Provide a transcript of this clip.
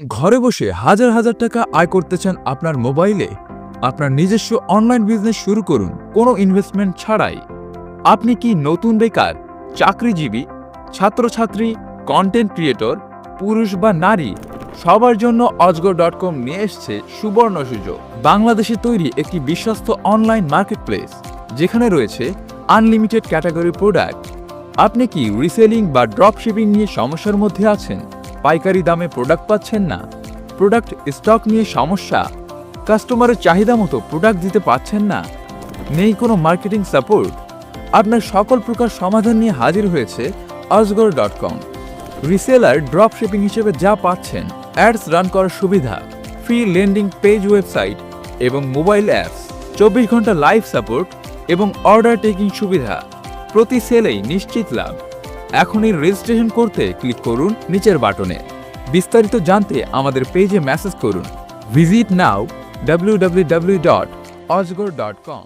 ঘরে বসে হাজার হাজার টাকা আয় করতে চান আপনার মোবাইলে? আপনার নিজস্ব অনলাইন বিজনেস শুরু করুন, কোনো ইনভেস্টমেন্ট ছাড়াই। আপনি কি নতুন বেকার, চাকরিজীবী, ছাত্রছাত্রী কন্টেন্ট ক্রিয়েটর পুরুষ বা নারী? সবার জন্য অজগর ডট কম নিয়ে এসছে সুবর্ণ সুযোগ। বাংলাদেশে তৈরি একটি বিশ্বস্ত অনলাইন মার্কেটপ্লেস যেখানে রয়েছে আনলিমিটেড ক্যাটাগরি প্রোডাক্ট আপনি কি রিসেলিং বা ড্রপ শিপিং নিয়ে সমস্যার মধ্যে আছেন? পাইকারি দামে প্রোডাক্ট পাচ্ছেন না। প্রোডাক্ট স্টক নিয়ে সমস্যা। কাস্টমারের চাহিদা মতো প্রোডাক্ট দিতে পারছেন না। নেই কোনো মার্কেটিং সাপোর্ট আপনার সকল প্রকার সমাধান নিয়ে হাজির হয়েছে Ajgar dot com reseller drop shipping হিসেবে যা পাচ্ছেন অ্যাডস রান করার সুবিধা ফ্রি লেন্ডিং পেজ ওয়েবসাইট এবং মোবাইল অ্যাপস চব্বিশ ঘণ্টা লাইভ সাপোর্ট এবং অর্ডার টেকিং সুবিধা। প্রতি সেলেই নিশ্চিত লাভ। এখনই রেজিস্ট্রেশন করতে ক্লিক করুন নিচের বাটনে। বিস্তারিত জানতে আমাদের পেজে মেসেজ করুন। ভিজিট নাও www.ojgor.com